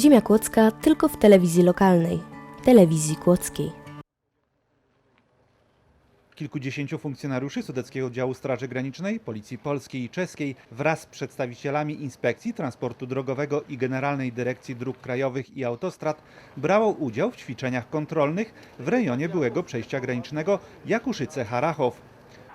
Ziemia Kłodzka tylko w telewizji lokalnej, telewizji kłodzkiej. Kilkudziesięciu funkcjonariuszy Sudeckiego Działu Straży Granicznej, Policji Polskiej i Czeskiej wraz z przedstawicielami Inspekcji Transportu Drogowego i Generalnej Dyrekcji Dróg Krajowych i Autostrad brało udział w ćwiczeniach kontrolnych w rejonie byłego przejścia granicznego Jakuszyce-Harachow.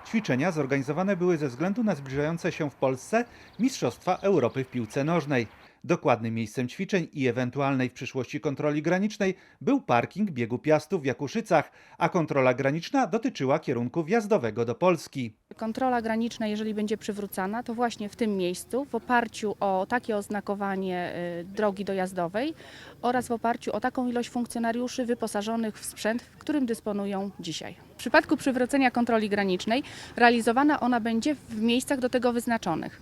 Ćwiczenia zorganizowane były ze względu na zbliżające się w Polsce Mistrzostwa Europy w piłce nożnej. Dokładnym miejscem ćwiczeń i ewentualnej w przyszłości kontroli granicznej był parking biegu Piastów w Jakuszycach, a kontrola graniczna dotyczyła kierunku wjazdowego do Polski. Kontrola graniczna, jeżeli będzie przywrócona, to właśnie w tym miejscu, w oparciu o takie oznakowanie y, drogi dojazdowej oraz w oparciu o taką ilość funkcjonariuszy wyposażonych w sprzęt, którym dysponują dzisiaj. W przypadku przywrócenia kontroli granicznej realizowana ona będzie w miejscach do tego wyznaczonych.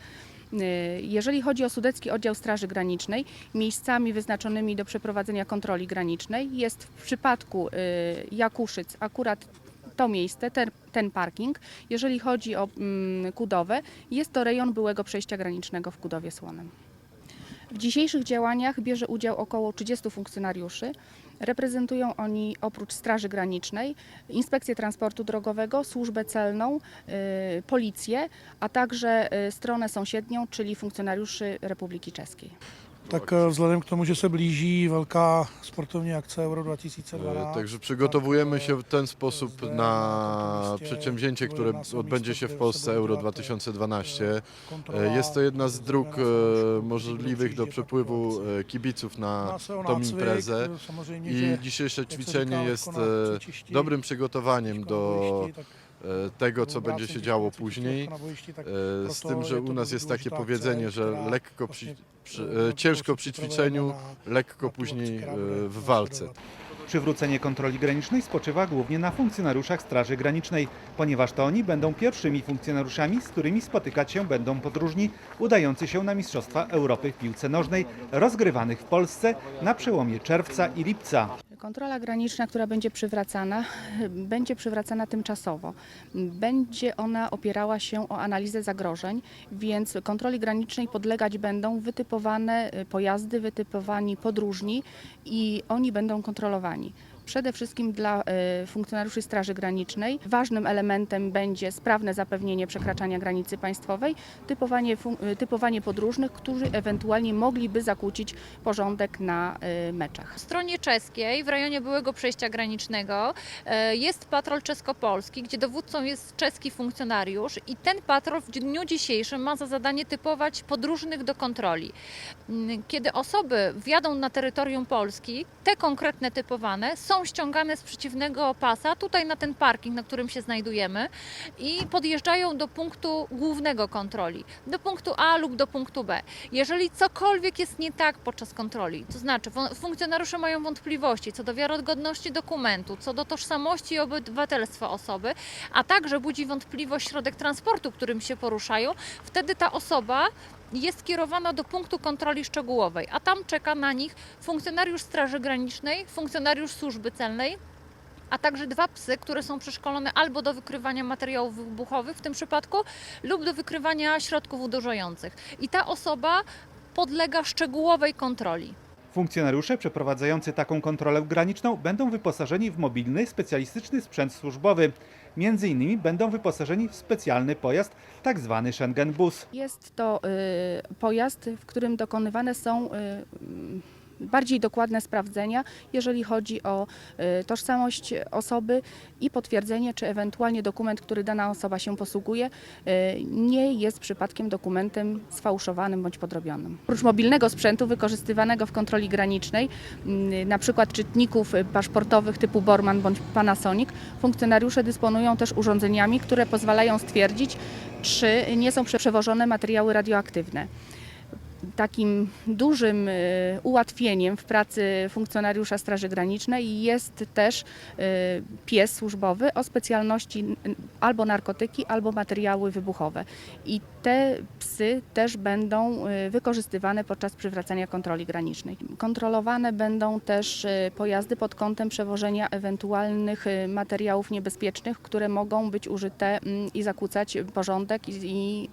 Y, Jeżeli chodzi o Sudecki Oddział Straży Granicznej, miejscami wyznaczonymi do przeprowadzenia kontroli granicznej jest w przypadku y, Jakuszyc akurat to miejsce, ten, ten parking. Jeżeli chodzi o mm, Kudowę, jest to rejon byłego przejścia granicznego w Kudowie Słonem. W dzisiejszych działaniach bierze udział około 30 funkcjonariuszy. Reprezentują oni oprócz Straży Granicznej Inspekcję Transportu Drogowego, Służbę Celną, y, Policję, a także y, stronę sąsiednią, czyli funkcjonariuszy Republiki Czeskiej. Tak vzhledem k tomu, že se blíží velká sportovní akce Euro E, 2012, Także przygotowujemy się w ten sposób na przedsięwzięcie, które odbędzie się w Polsce Euro bude dělat, 2012. kontrola E, Jest to jedna z dróg e, kteří możliwych do przepływu kibiców na tą imprezę i dzisiejsze ćwiczenie jest dobrym przygotowaniem do tak tego, co będzie się działo później. E, Z tym, że u nas jest takie powiedzenie, że lekko przy, przy, e, e, ciężko przy ćwiczeniu, lekko później e, w walce. Przywrócenie kontroli granicznej spoczywa głównie na funkcjonariuszach Straży Granicznej, ponieważ to oni będą pierwszymi funkcjonariuszami, z którymi spotykać się będą podróżni udający się na Mistrzostwa Europy w piłce nożnej rozgrywanych w Polsce na przełomie czerwca i lipca. Kontrola graniczna, która będzie przywracana, będzie przywracana tymczasowo. Będzie ona opierała się o analizę zagrożeń, więc kontroli granicznej podlegać będą wytypowane y, pojazdy, wytypowani podróżni i oni będą kontrolowani. Przede wszystkim dla y, funkcjonariuszy Straży Granicznej ważnym elementem będzie sprawne zapewnienie przekraczania granicy państwowej, typowanie, y, typowanie podróżnych, którzy ewentualnie mogliby zakłócić porządek na y, meczach. Po stronie czeskiej, w rejonie byłego przejścia granicznego, e, jest patrol czesko-polski, gdzie dowódcą jest czeski funkcjonariusz i ten patrol w dniu dzisiejszym ma za zadanie typować podróżnych do kontroli. Mm, Kiedy osoby wjadą na terytorium Polski, te konkretne typowane są ściągane z przeciwnego pasa, tutaj na ten parking, na którym się znajdujemy i podjeżdżają do punktu głównego kontroli, do punktu A lub do punktu B. Jeżeli cokolwiek jest nie tak podczas kontroli, to znaczy funkcjonariusze mają wątpliwości co do wiarygodności dokumentu, co do tożsamości i obywatelstwa osoby, a także budzi wątpliwość środek transportu, którym się poruszają, wtedy ta osoba jest kierowana do punktu kontroli szczegółowej, a tam czeka na nich funkcjonariusz Straży Granicznej, funkcjonariusz Służby Celnej, a także dwa psy, które są przeszkolone albo do wykrywania materiałów wybuchowych w tym przypadku, lub do wykrywania środków uderzających. I ta osoba podlega szczegółowej kontroli. Funkcjonariusze przeprowadzający taką kontrolę graniczną będą wyposażeni w mobilny, specjalistyczny sprzęt służbowy. Między innymi będą wyposażeni w specjalny pojazd, tak zwany Schengen Bus. Jest to y, pojazd, w którym dokonywane są y, bardziej dokładne sprawdzenia, jeżeli chodzi o y, tożsamość osoby i potwierdzenie, czy ewentualnie dokument, który dana osoba się posługuje, y, nie jest przypadkiem dokumentem sfałszowanym bądź podrobionym. Oprócz mobilnego sprzętu wykorzystywanego w kontroli granicznej, y, na przykład czytników y, paszportowych typu Borman bądź Panasonic, funkcjonariusze dysponują też urządzeniami, które pozwalają stwierdzić, czy nie są przewożone materiały radioaktywne. Takim dużym y, ułatwieniem w pracy funkcjonariusza Straży Granicznej jest też y, pies służbowy o specjalności albo narkotyki, albo materiały wybuchowe. I te psy też będą y, wykorzystywane podczas przywracania kontroli granicznej. Kontrolowane będą też pojazdy pod kątem przewożenia ewentualnych materiałów niebezpiecznych, które mogą być użyte mm, i zakłócać porządek i,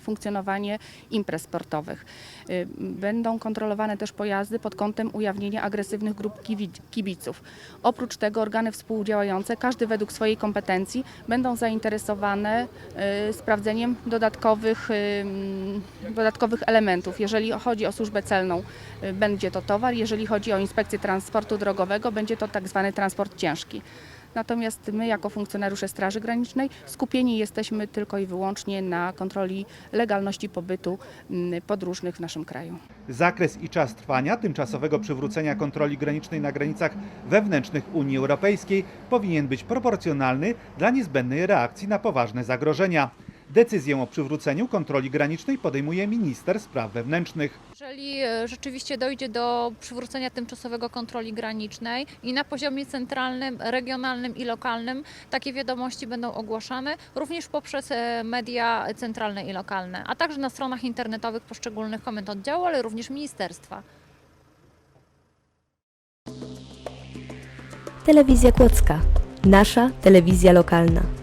funkcjonowanie imprez sportowych. Y, Będą kontrolowane też pojazdy pod kątem ujawnienia agresywnych grup kibiców. Oprócz tego organy współdziałające, każdy według swojej kompetencji, będą zainteresowane y, sprawdzeniem dodatkowych, dodatkowych elementów. Jeżeli chodzi o służbę celną, y, będzie to towar, jeżeli chodzi o inspekcję transportu drogowego, będzie to tak zwany transport ciężki. Natomiast my, jako funkcjonariusze Straży Granicznej, skupieni jesteśmy tylko i wyłącznie na kontroli legalności pobytu mm, podróżnych w naszym kraju. Zakres i czas trwania tymczasowego przywrócenia kontroli granicznej na granicach wewnętrznych Unii Europejskiej powinien być proporcjonalny dla niezbędnej reakcji na poważne zagrożenia. Decyzję o przywróceniu kontroli granicznej podejmuje minister spraw wewnętrznych. Jeżeli e, rzeczywiście dojdzie do przywrócenia tymczasowego kontroli granicznej i na poziomie centralnym, regionalnym i lokalnym takie wiadomości będą ogłaszane również poprzez e, media centralne i lokalne, a także na stronach internetowych poszczególnych komend oddziału, ale również ministerstwa. Telewizja Kłodzka. Nasza telewizja lokalna.